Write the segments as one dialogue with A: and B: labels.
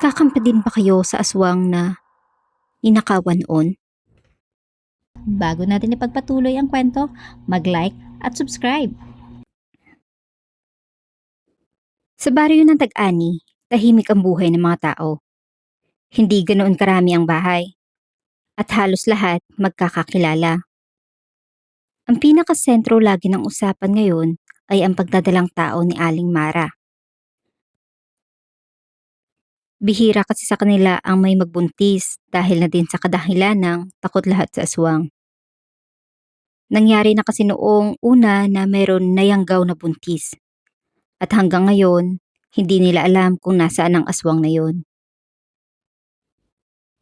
A: Kakampi din ba kayo sa aswang na ninakawan on?
B: Bago natin ipagpatuloy ang kwento, mag-like at subscribe.
A: Sa baryo ng Tag-ani, tahimik ang buhay ng mga tao. Hindi ganoon karami ang bahay. At halos lahat magkakakilala. Ang pinakasentro lagi ng usapan ngayon ay ang pagdadalang tao ni Aling Mara. Bihira kasi sa kanila ang may magbuntis dahil na din sa kadahilan ng takot lahat sa aswang. Nangyari na kasi noong una na meron nayanggaw na buntis. At hanggang ngayon, hindi nila alam kung nasaan ang aswang na yon.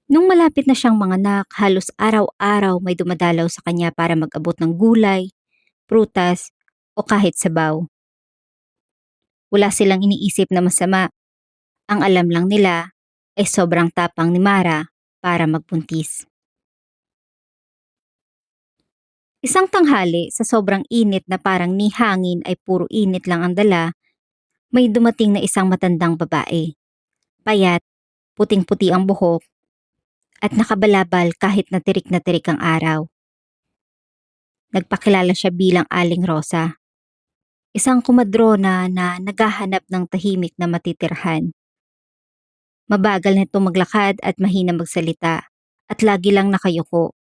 A: Nung malapit na siyang manganak, halos araw-araw may dumadalaw sa kanya para mag-abot ng gulay, prutas, o kahit sabaw. Wala silang iniisip na masama. Ang alam lang nila ay sobrang tapang ni Mara para magbuntis. Isang tanghali sa sobrang init na parang ni hangin ay puro init lang ang dala, may dumating na isang matandang babae. Payat, puting-puti ang buhok, at nakabalabal kahit na tirik na tirik ang araw. Nagpakilala siya bilang Aling Rosa. Isang kumadrona na naghahanap ng tahimik na matitirhan. Mabagal nito maglakad at mahina magsalita at lagi lang nakayuko.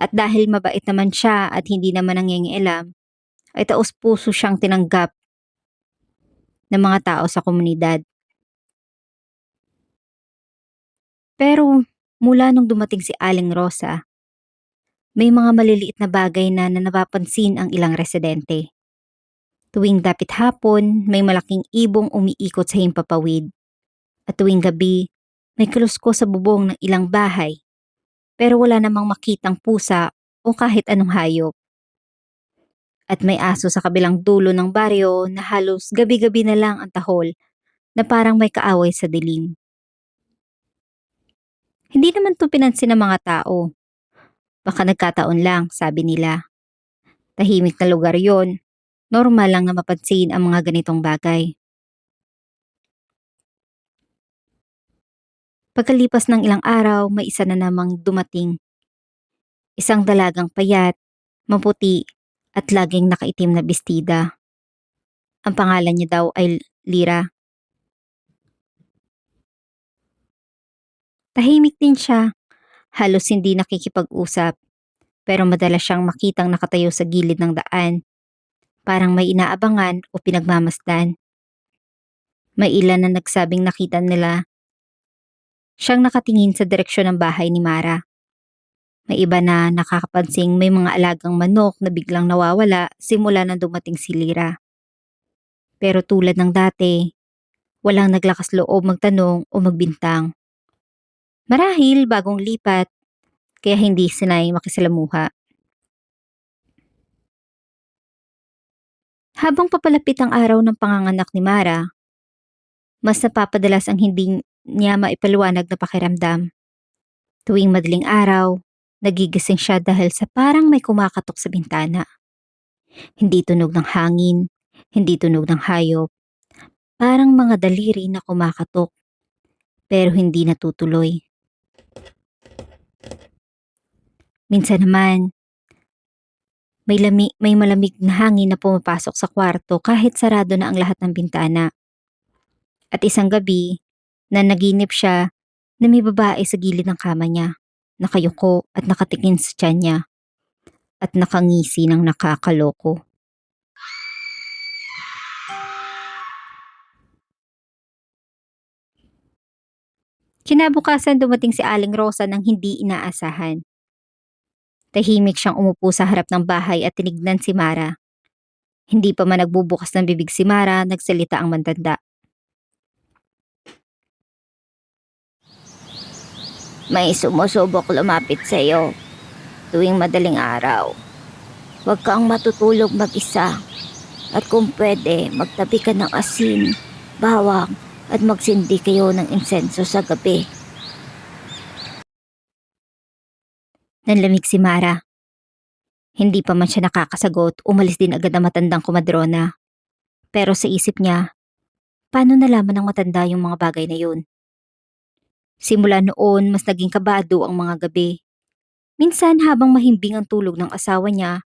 A: At dahil mabait naman siya at hindi naman nangingialam, ay taos puso siyang tinanggap ng mga tao sa komunidad. Pero mula nung dumating si Aling Rosa, may mga maliliit na bagay na, na napapansin ang ilang residente. Tuwing dapit hapon, may malaking ibong umiikot sa himpapawid. At tuwing gabi, may kalusko sa bubong ng ilang bahay. Pero wala namang makitang pusa o kahit anong hayop. At may aso sa kabilang dulo ng baryo na halos gabi-gabi na lang ang tahol na parang may kaaway sa dilim. Hindi naman to pinansin ng mga tao. Baka nagkataon lang, sabi nila. Tahimik na lugar yon. Normal lang na mapansin ang mga ganitong bagay. Pagkalipas ng ilang araw, may isa na namang dumating. Isang dalagang payat, maputi, at laging nakaitim na bestida. Ang pangalan niya daw ay Lira. Tahimik din siya, halos hindi nakikipag-usap, pero madalas siyang makitang nakatayo sa gilid ng daan, parang may inaabangan o pinagmamasdan. May ilan na nagsabing nakita nila siyang nakatingin sa direksyon ng bahay ni Mara. May iba na nakakapansing may mga alagang manok na biglang nawawala simula nang dumating si Lira. Pero tulad ng dati, walang naglakas loob magtanong o magbintang. Marahil bagong lipat, kaya hindi sinay makisalamuha. Habang papalapit ang araw ng panganganak ni Mara, mas napapadalas ang hindi niya maipaliwanag na pakiramdam. Tuwing madaling araw, nagigising siya dahil sa parang may kumakatok sa bintana. Hindi tunog ng hangin, hindi tunog ng hayop, parang mga daliri na kumakatok, pero hindi natutuloy. Minsan naman, may, lami, may malamig na hangin na pumapasok sa kwarto kahit sarado na ang lahat ng bintana. At isang gabi, na naginip siya na may babae sa gilid ng kama niya, nakayuko at nakatingin sa tiyan niya, at nakangisi ng nakakaloko. Kinabukasan dumating si Aling Rosa nang hindi inaasahan. Tahimik siyang umupo sa harap ng bahay at tinignan si Mara. Hindi pa man nagbubukas ng bibig si Mara, nagsalita ang mandanda.
C: May sumusubok lumapit sa iyo tuwing madaling araw. Huwag kang matutulog mag-isa. At kung pwede, magtabi ka ng asin, bawang, at magsindi kayo ng insenso sa gabi.
A: Nanlamig si Mara. Hindi pa man siya nakakasagot, umalis din agad ang matandang kumadrona. Pero sa isip niya, paano nalaman ng matanda yung mga bagay na yun? Simula noon, mas naging kabado ang mga gabi. Minsan habang mahimbing ang tulog ng asawa niya,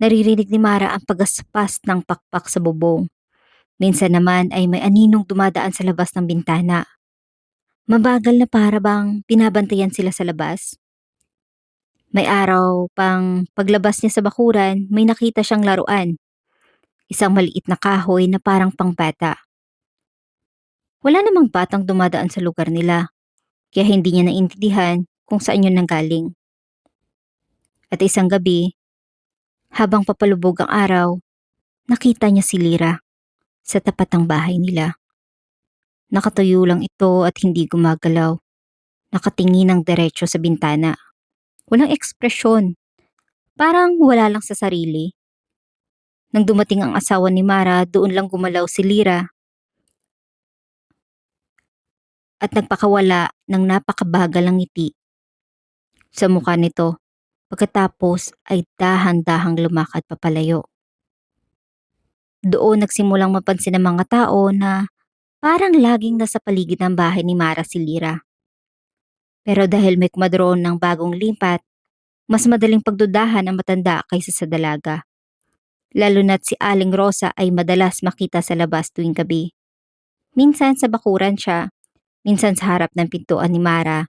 A: naririnig ni Mara ang pagaspas ng pakpak sa bubong. Minsan naman ay may aninong dumadaan sa labas ng bintana. Mabagal na para bang binabantayan sila sa labas. May araw pang paglabas niya sa bakuran, may nakita siyang laruan. Isang maliit na kahoy na parang pangbata. Wala namang batang dumadaan sa lugar nila, kaya hindi niya naintindihan kung saan yun nanggaling. At isang gabi, habang papalubog ang araw, nakita niya si Lira sa tapat ng bahay nila. Nakatuyo lang ito at hindi gumagalaw. Nakatingin ng diretso sa bintana. Walang ekspresyon. Parang wala lang sa sarili. Nang dumating ang asawa ni Mara, doon lang gumalaw si Lira at nagpakawala ng napakabagal ng ngiti sa mukha nito pagkatapos ay dahan-dahang lumakad papalayo. Doon nagsimulang mapansin ng mga tao na parang laging nasa paligid ng bahay ni Mara si Lira. Pero dahil may kumadroon ng bagong limpat, mas madaling pagdudahan ang matanda kaysa sa dalaga. Lalo na't si Aling Rosa ay madalas makita sa labas tuwing gabi. Minsan sa bakuran siya, minsan sa harap ng pintuan ni Mara,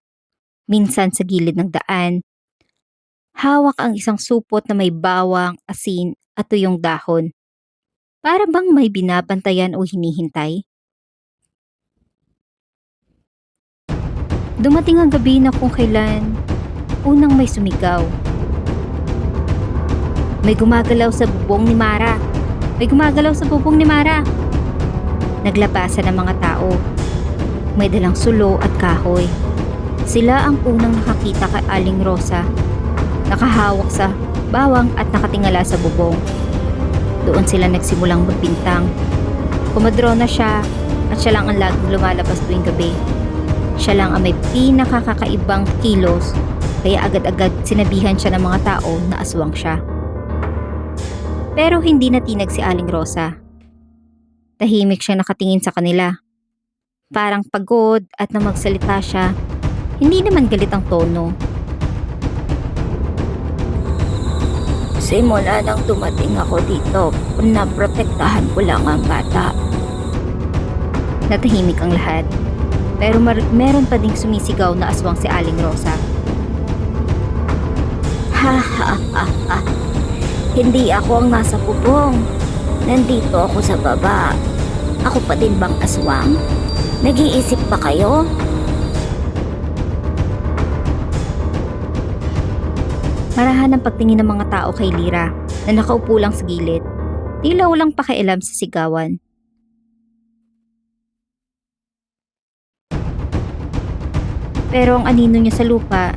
A: minsan sa gilid ng daan. Hawak ang isang supot na may bawang, asin at tuyong dahon. Para bang may binabantayan o hinihintay? Dumating ang gabi na kung kailan unang may sumigaw. May gumagalaw sa bubong ni Mara. May gumagalaw sa bubong ni Mara. Naglabasan ng mga tao. May dalang sulo at kahoy. Sila ang unang nakakita kay Aling Rosa. Nakahawak sa bawang at nakatingala sa bubong. Doon sila nagsimulang magbintang. Kumadrona siya at siya lang ang laging lumalabas tuwing gabi. Siya lang ang may pinakakakaibang kilos kaya agad-agad sinabihan siya ng mga tao na aswang siya. Pero hindi natinag si Aling Rosa. Tahimik siya nakatingin sa kanila. Parang pagod at nang magsalita siya, hindi naman galit ang tono.
C: Simula nang dumating ako dito, naprotektahan ko lang ang bata.
A: Natahimik ang lahat. Pero mar- meron pa ding sumisigaw na aswang si Aling Rosa.
C: Ha ha ha ha. Hindi ako ang nasa bubong. Nandito ako sa baba. Ako pa din bang aswang? Nag-iisip pa kayo?
A: Marahan ang pagtingin ng mga tao kay Lira na nakaupo lang sa gilid. Tila walang pakialam sa sigawan. Pero ang anino niya sa lupa,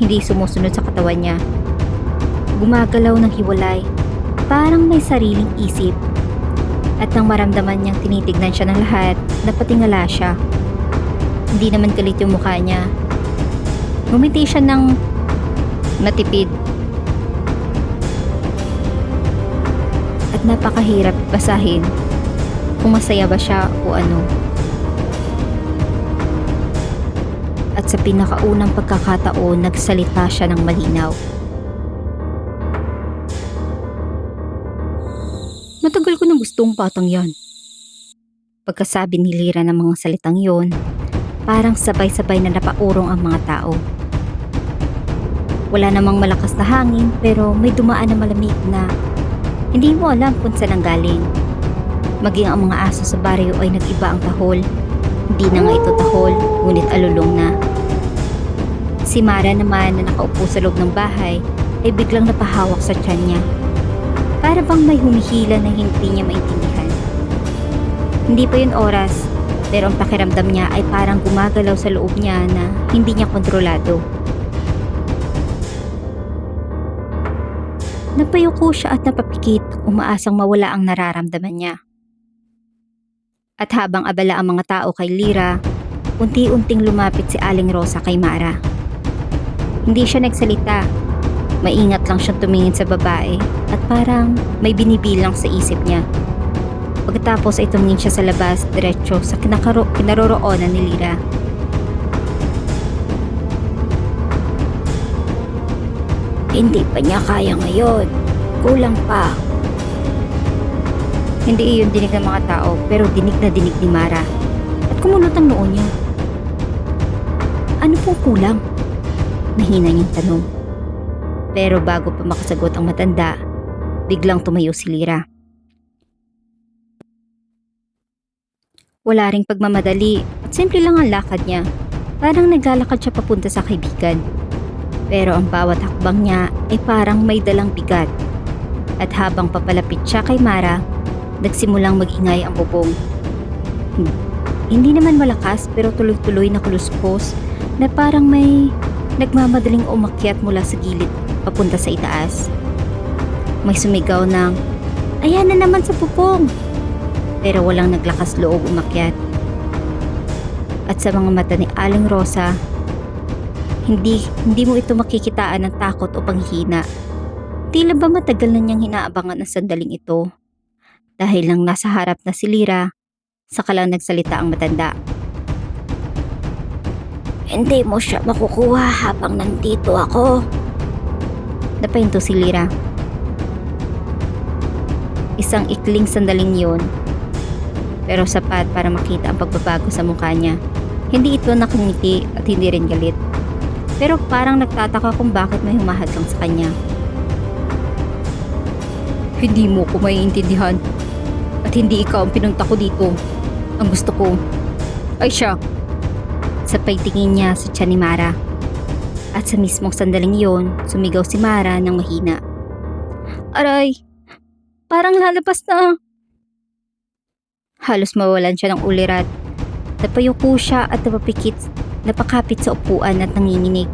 A: hindi sumusunod sa katawan niya. Gumagalaw ng hiwalay, parang may sariling isip. At nang maramdaman niyang tinitignan siya ng lahat, napatingala siya. Hindi naman galit yung mukha niya. Ngumiti siya ng matipid. At napakahirap basahin kung masaya ba siya o ano. At sa pinakaunang pagkakataon, nagsalita siya ng malinaw. Matagal ko nang gustong patang yan. Pagkasabi ni Lira ng mga salitang yon, parang sabay-sabay na napaurong ang mga tao. Wala namang malakas na hangin pero may dumaan na malamig na hindi mo alam kung saan ang galing. Maging ang mga aso sa baryo ay nag-iba ang tahol. Hindi na nga ito tahol, ngunit alulong na. Si Mara naman na nakaupo sa loob ng bahay ay biglang napahawak sa tiyan niya. Para bang may humihila na hindi niya maintindihan. Hindi pa yun oras, pero ang pakiramdam niya ay parang gumagalaw sa loob niya na hindi niya kontrolado. Napayuko siya at napapikit, umaasang mawala ang nararamdaman niya. At habang abala ang mga tao kay Lira, unti-unting lumapit si Aling Rosa kay Mara. Hindi siya nagsalita. Maingat lang siyang tumingin sa babae at parang may binibilang sa isip niya. Pagkatapos ay tumingin siya sa labas diretso sa kinakaro kinaroroonan ni Lira.
C: Hindi pa niya kaya ngayon. Kulang pa.
A: Hindi iyon dinig ng mga tao pero dinig na dinig ni Mara. At kumunot ang noon niya. Ano pong kulang? Mahina niyang tanong. Pero bago pa makasagot ang matanda, biglang tumayo si Lira. Wala ring pagmamadali at simple lang ang lakad niya. Parang naglalakad siya papunta sa kaibigan. Pero ang bawat hakbang niya ay parang may dalang bigat. At habang papalapit siya kay Mara, nagsimulang magingay ang bubong. Hin- Hindi naman malakas pero tuloy-tuloy na kuluskos na parang may nagmamadaling umakyat mula sa gilid papunta sa itaas. May sumigaw ng, Ayan na naman sa bubong! Pero walang naglakas loob umakyat. At sa mga mata ni Aling Rosa, hindi, hindi mo ito makikitaan ng takot o panghihina. Tila ba matagal na niyang hinaabangan ang sandaling ito? Dahil lang nasa harap na si Lira, saka lang nagsalita ang matanda.
C: Hindi mo siya makukuha habang nandito ako.
A: Napahinto si Lira. Isang ikling sandaling yun, pero sapat para makita ang pagbabago sa mukha niya. Hindi ito nakangiti at hindi rin galit. Pero parang nagtataka kung bakit may humahadlang sa kanya. Hindi mo ko maiintindihan. At hindi ikaw ang pinunta ko dito. Ang gusto ko ay siya. Sapay tingin niya sa tiyan ni Mara. At sa mismong sandaling yon, sumigaw si Mara ng mahina. Aray! Parang lalabas na! Halos mawalan siya ng ulirat. Napayuko siya at napapikit, napakapit sa upuan at nanginginig.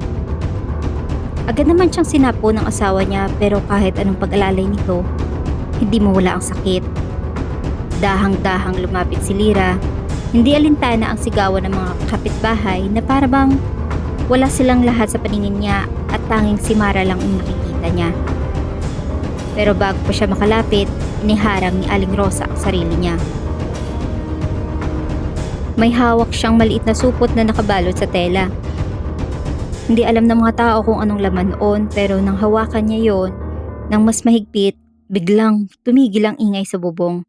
A: Agad naman siyang sinapo ng asawa niya pero kahit anong pag-alalay nito, hindi mawala ang sakit. Dahang-dahang lumapit si Lira, hindi alintana ang sigawan ng mga kapitbahay na parabang wala silang lahat sa paningin niya at tanging si Mara lang ang nakikita niya. Pero bago pa siya makalapit, iniharang ni Aling Rosa ang sarili niya. May hawak siyang maliit na supot na nakabalot sa tela. Hindi alam ng mga tao kung anong laman noon pero nang hawakan niya yon, nang mas mahigpit, biglang tumigil ang ingay sa bubong.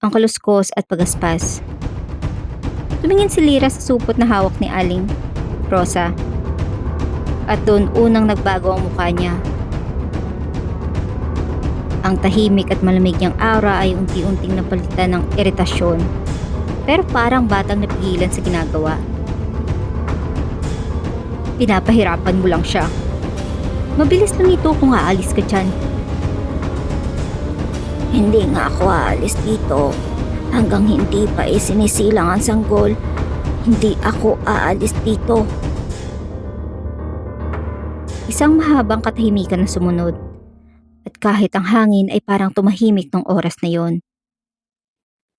A: Ang kaluskos at pagaspas. Tumingin si Lira sa supot na hawak ni Aling Rosa. At doon unang nagbago ang mukha niya. Ang tahimik at malamig niyang aura ay unti-unting napalitan ng iritasyon. Pero parang batang napigilan sa ginagawa. Pinapahirapan mo lang siya. Mabilis lang ito kung aalis ka dyan.
C: Hindi nga ako aalis dito. Hanggang hindi pa isinisilang ang sanggol, hindi ako aalis dito.
A: Isang mahabang katahimikan na sumunod. At kahit ang hangin ay parang tumahimik ng oras na yon.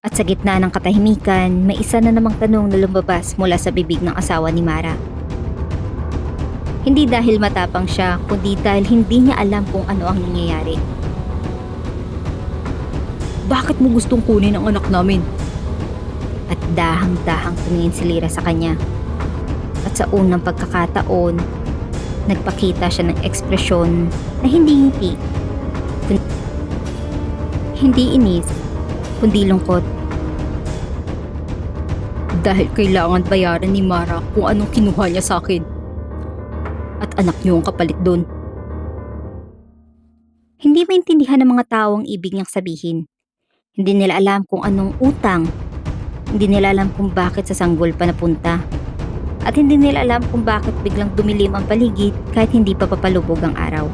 A: At sa gitna ng katahimikan, may isa na namang tanong na lumabas mula sa bibig ng asawa ni Mara. Hindi dahil matapang siya, kundi dahil hindi niya alam kung ano ang nangyayari. Bakit mo gustong kunin ang anak namin? At dahang-dahang tumingin si Lira sa kanya. At sa unang pagkakataon, nagpakita siya ng ekspresyon na hindi ngiti. Hindi inis, kundi lungkot. Dahil kailangan bayaran ni Mara kung anong kinuha niya sa akin. At anak niyo ang kapalit doon. Hindi maintindihan ng mga tao ang ibig niyang sabihin. Hindi nila alam kung anong utang. Hindi nila alam kung bakit sa sanggol pa napunta. At hindi nila alam kung bakit biglang dumilim ang paligid kahit hindi pa papalubog ang araw.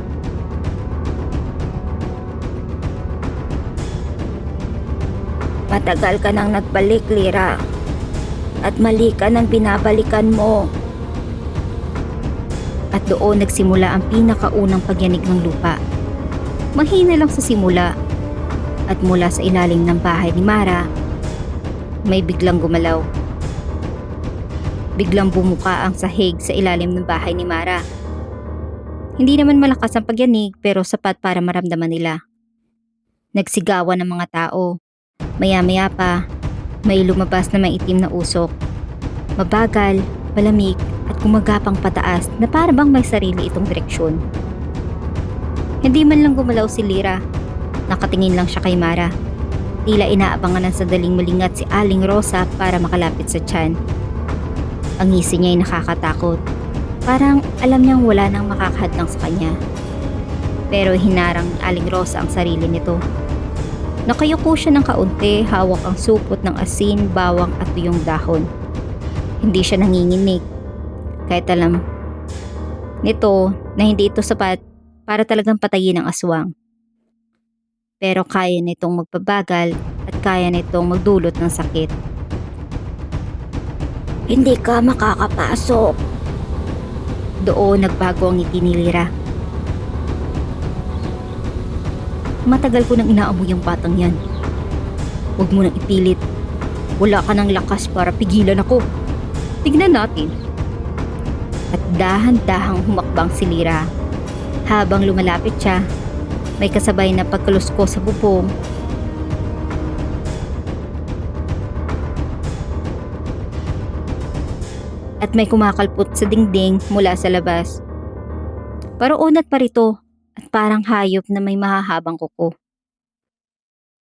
C: Matagal ka nang nagbalik, Lira. At mali ka nang binabalikan mo.
A: At doon nagsimula ang pinakaunang pagyanig ng lupa. Mahina lang sa simula. At mula sa ilalim ng bahay ni Mara, may biglang gumalaw. Biglang bumuka ang sahig sa ilalim ng bahay ni Mara. Hindi naman malakas ang pagyanig pero sapat para maramdaman nila. Nagsigawan ng mga tao. Maya-maya pa, may lumabas na maitim na usok. Mabagal, malamig at gumagapang pataas na para bang may sarili itong direksyon. Hindi man lang gumalaw si Lira. Nakatingin lang siya kay Mara. Tila inaabangan ng sadaling malingat si Aling Rosa para makalapit sa tiyan. Ang ngisi niya ay nakakatakot. Parang alam niyang wala nang makakahadlang sa kanya. Pero hinarang Aling Rosa ang sarili nito. Nakayuko siya ng kaunti, hawak ang supot ng asin, bawang at tuyong dahon. Hindi siya nanginginig. Kahit alam nito na hindi ito sapat para talagang patayin ang aswang. Pero kaya nitong magpabagal at kaya nitong magdulot ng sakit.
C: Hindi ka makakapasok.
A: Doon nagbago ang ngiti ni Lira. Matagal ko nang inaamoy ang batang yan. Huwag mo nang ipilit. Wala ka ng lakas para pigilan ako. Tignan natin. At dahan-dahang humakbang si Lira. Habang lumalapit siya, may kasabay na pagkalusko sa bubong. At may kumakalpot sa dingding mula sa labas. Paroon at parito at parang hayop na may mahahabang kuko.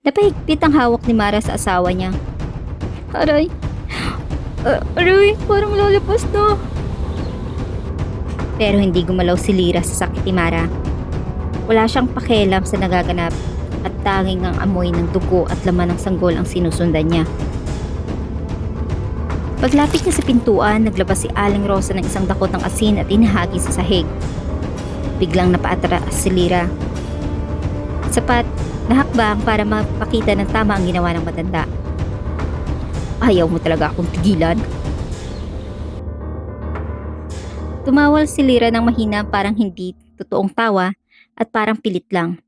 A: Napahigpit ang hawak ni Mara sa asawa niya. Aray! Ah, aray! Parang lalapas na! Pero hindi gumalaw si Lira sa sakit ni Mara. Wala siyang pakialam sa nagaganap at tanging ang amoy ng dugo at laman ng sanggol ang sinusundan niya. Paglapit niya sa pintuan, naglabas si Aling Rosa ng isang dakot ng asin at inahagi sa sahig. Biglang napaatras si Lira. Sapat na hakbang para mapakita ng tama ang ginawa ng matanda. Ayaw mo talaga akong tigilan. Tumawal si Lira ng mahina parang hindi totoong tawa at parang pilit lang.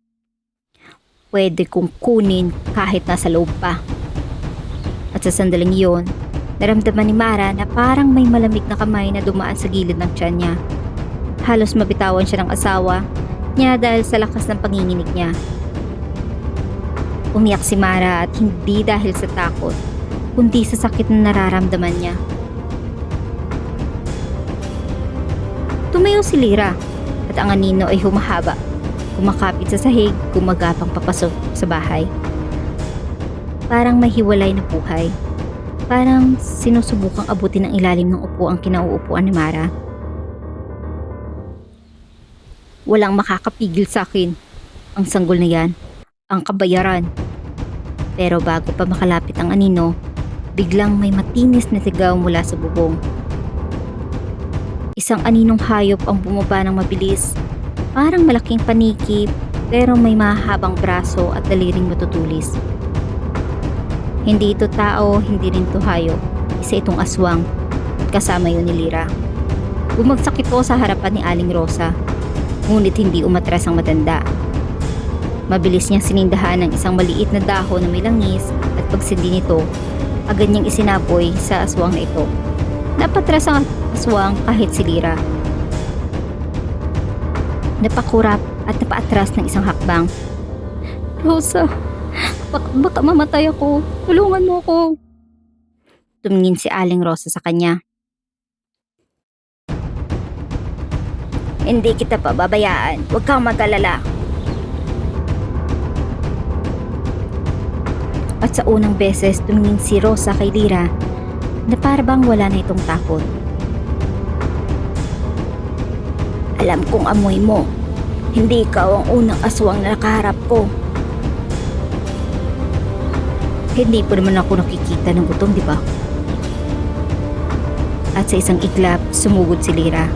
A: Pwede kong kunin kahit nasa loob pa. At sa sandaling iyon, naramdaman ni Mara na parang may malamig na kamay na dumaan sa gilid ng tiyan niya. Halos mabitawan siya ng asawa niya dahil sa lakas ng panginginig niya. Umiyak si Mara at hindi dahil sa takot, kundi sa sakit na nararamdaman niya. Tumayo si Lira at ang anino ay humahaba. Kumakapit sa sahig, gumagapang papasok sa bahay. Parang may hiwalay na buhay. Parang sinusubukang abutin ng ilalim ng upo ang kinauupuan ni Mara. Walang makakapigil sa akin. Ang sanggol na yan, ang kabayaran. Pero bago pa makalapit ang anino, biglang may matinis na sigaw mula sa bubong. Isang aninong hayop ang bumaba ng mabilis. Parang malaking paniki pero may mahabang braso at daliring matutulis. Hindi ito tao, hindi rin ito hayop. Isa itong aswang kasama yun ni Lira. Bumagsak ito sa harapan ni Aling Rosa ngunit hindi umatras ang matanda. Mabilis niyang sinindahan ng isang maliit na dahon na may langis at pagsindi nito, agad niyang isinaboy sa aswang na ito. Napatras ang aswang kahit si Lira. Napakurap at napaatras ng isang hakbang. Rosa, baka, baka mamatay ako. Tulungan mo ako. Tumingin si Aling Rosa sa kanya.
C: Hindi kita pababayaan. Huwag kang mag-alala.
A: At sa unang beses tumingin si Rosa kay Lira na parabang wala na itong takot.
C: Alam kong amoy mo. Hindi ikaw ang unang aswang na nakaharap ko.
A: Hindi pa naman ako nakikita ng gutom, di ba? At sa isang iglap, sumugod si Lira.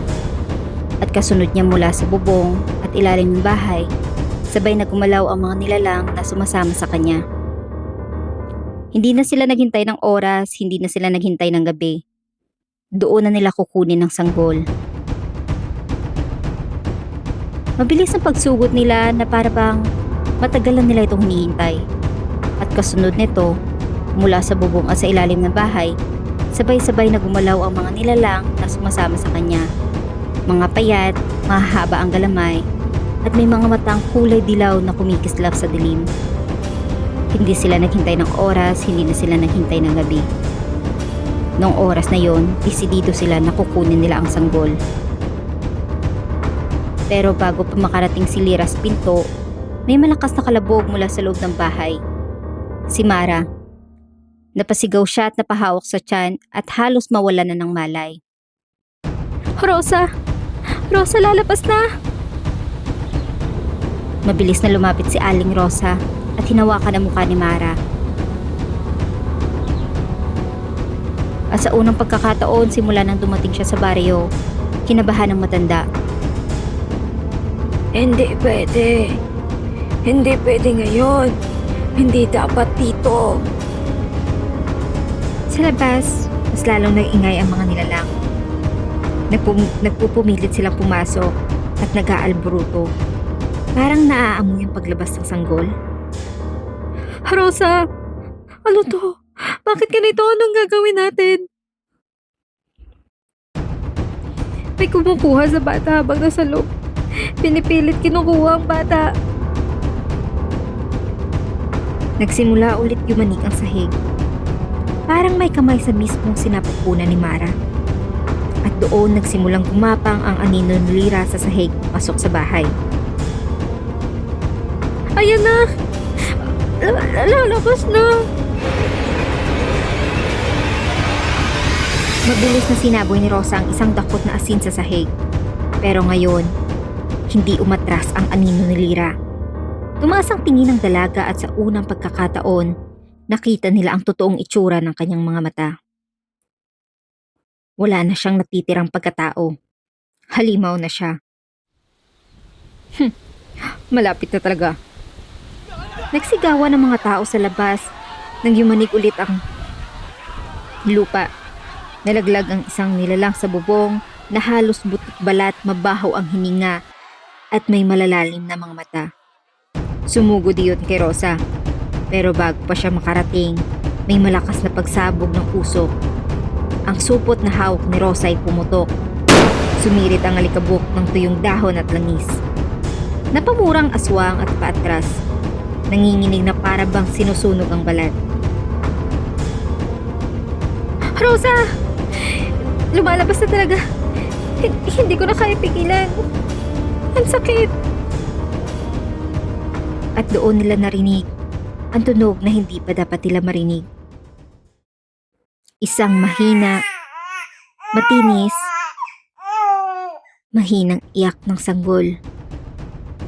A: At kasunod niya mula sa bubong at ilalim ng bahay, sabay na gumalaw ang mga nilalang na sumasama sa kanya. Hindi na sila naghintay ng oras, hindi na sila naghintay ng gabi. Doon na nila kukunin ng sanggol. Mabilis ang pagsugod nila na para bang matagalan nila itong hinihintay. At kasunod nito, mula sa bubong at sa ilalim ng bahay, sabay-sabay na gumalaw ang mga nilalang na sumasama sa kanya. Mga payat, mahaba ang galamay, at may mga matang kulay dilaw na kumikislap sa dilim. Hindi sila naghintay ng oras, hindi na sila naghintay ng gabi. Noong oras na yon, desidido sila na kukunin nila ang sanggol. Pero bago pa makarating si Lira sa pinto, may malakas na kalabog mula sa loob ng bahay. Si Mara. Napasigaw siya at napahawak sa tiyan at halos mawala na ng malay. Rosa! Rosa, lalabas na! Mabilis na lumapit si Aling Rosa at hinawakan ang mukha ni Mara. At sa unang pagkakataon simula nang dumating siya sa baryo, kinabahan ng matanda.
C: Hindi pwede. Hindi pwede ngayon. Hindi dapat dito.
A: Sa labas, mas lalong nag-ingay ang mga nilalang. Nagpum- nagpupumilit silang pumasok at nag-aalburuto. Parang naaamoy ang paglabas ng sanggol. Rosa! Ano to? Bakit ganito? Anong gagawin natin? May kumukuha sa bata habang nasa loob. Pinipilit kinukuha ang bata. Nagsimula ulit yumanik ang sahig. Parang may kamay sa mismong sinapupunan ni Mara. At doon nagsimulang gumapang ang anino ni Lira sa sahig pasok sa bahay. Ayan na! Lalabas na! Mabilis na sinaboy ni Rosa ang isang dakot na asin sa sahig. Pero ngayon, hindi umatras ang anino ni Lira. Tumaas ang tingin ng dalaga at sa unang pagkakataon, nakita nila ang totoong itsura ng kanyang mga mata. Wala na siyang natitirang pagkatao. Halimaw na siya. Hmm, malapit na talaga. Nagsigawan ng mga tao sa labas nang yumanig ulit ang lupa. Nalaglag ang isang nilalang sa bubong na halos butot balat mabaho ang hininga at may malalalim na mga mata. Sumugod iyon kay Rosa. Pero bago pa siya makarating, may malakas na pagsabog ng usok. Ang supot na hawak ni Rosa ay pumutok. Sumirit ang alikabok ng tuyong dahon at langis. Napamurang aswang at paatras. Nanginginig na para bang sinusunog ang balat. Rosa! Lumalabas na talaga. Hin- Hindi ko na kaya pigilan. Ang sakit. At doon nila narinig ang tunog na hindi pa dapat nila marinig. Isang mahina, matinis, mahinang iyak ng sanggol.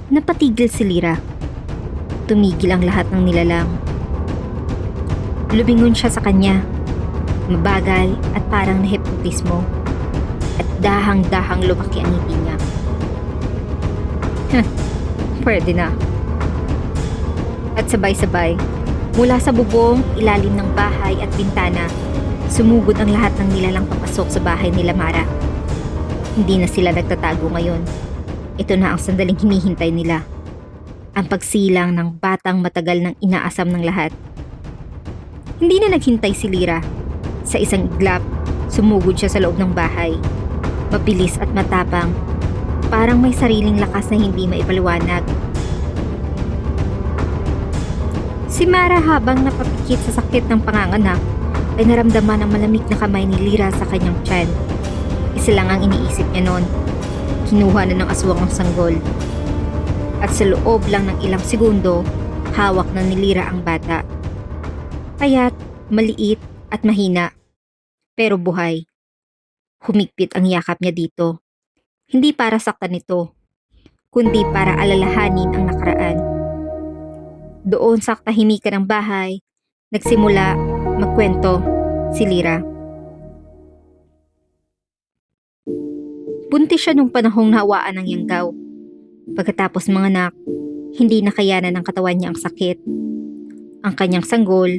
A: Napatigil si Lira. Tumigil ang lahat ng nilalang. Lumingon siya sa kanya. Mabagal at parang nahipnotismo. At dahang-dahang lumaki ang ngiti niya. Huh, pwede na. At sabay-sabay, mula sa bubong, ilalim ng bahay at bintana, sumugod ang lahat ng nilalang papasok sa bahay nila Mara. Hindi na sila nagtatago ngayon. Ito na ang sandaling hinihintay nila. Ang pagsilang ng batang matagal ng inaasam ng lahat. Hindi na naghintay si Lira. Sa isang iglap, sumugod siya sa loob ng bahay. Mabilis at matapang. Parang may sariling lakas na hindi maipaliwanag. Si Mara habang napapikit sa sakit ng panganganak ay naramdaman ang malamig na kamay ni Lira sa kanyang tiyan. Isa lang ang iniisip niya noon. Kinuha na ng aswang ang sanggol. At sa loob lang ng ilang segundo, hawak na ni Lira ang bata. Payat, maliit at mahina. Pero buhay. Humigpit ang yakap niya dito. Hindi para saktan ito, kundi para alalahanin ang nakaraan. Doon sa katahimikan ng bahay, nagsimula magkwento si Lira. Buntis siya nung panahong nahawaan ng yanggaw. Pagkatapos mga anak, hindi nakayanan ng katawan niya ang sakit. Ang kanyang sanggol,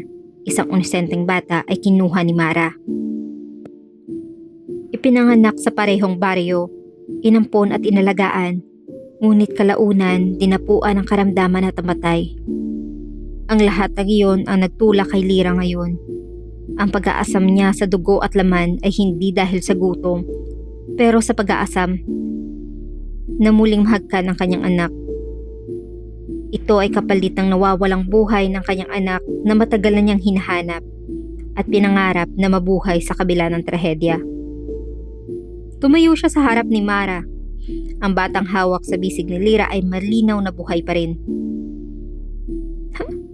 A: isang unisenteng bata ay kinuha ni Mara. Ipinanganak sa parehong baryo, inampon at inalagaan, ngunit kalaunan dinapuan ang karamdaman at amatay. Ang lahat ng iyon ang nagtulak kay Lira ngayon. Ang pag-aasam niya sa dugo at laman ay hindi dahil sa gutom, pero sa pag-aasam na muling mahagkan ng kanyang anak. Ito ay kapalit ng nawawalang buhay ng kanyang anak na matagal na niyang hinahanap at pinangarap na mabuhay sa kabila ng trahedya. Tumayo siya sa harap ni Mara Ang batang hawak sa bisig ni Lira ay malinaw na buhay pa rin.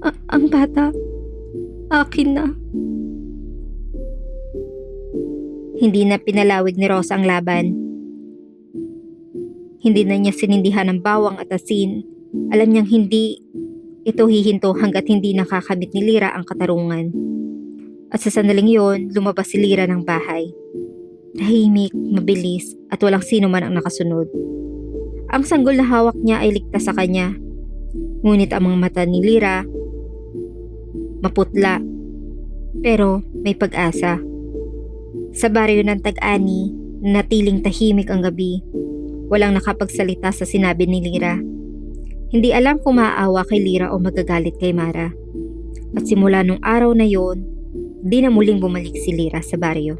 A: Ang bata, akin na. Hindi na pinalawig ni Rosa ang laban. Hindi na niya sinindihan ng bawang at asin. Alam niyang hindi ito hihinto hanggat hindi nakakamit ni Lira ang katarungan. At sa sandaling yon, lumabas si Lira ng bahay. Tahimik, mabilis, at walang sino man ang nakasunod. Ang sanggol na hawak niya ay ligtas sa kanya. Ngunit ang mga mata ni Lira, maputla. Pero may pag-asa. Sa baryo ng Tag-ani, natiling tahimik ang gabi. Walang nakapagsalita sa sinabi ni Lira. Hindi alam kung maaawa kay Lira o magagalit kay Mara. At simula nung araw na yon, di na muling bumalik si Lira sa baryo.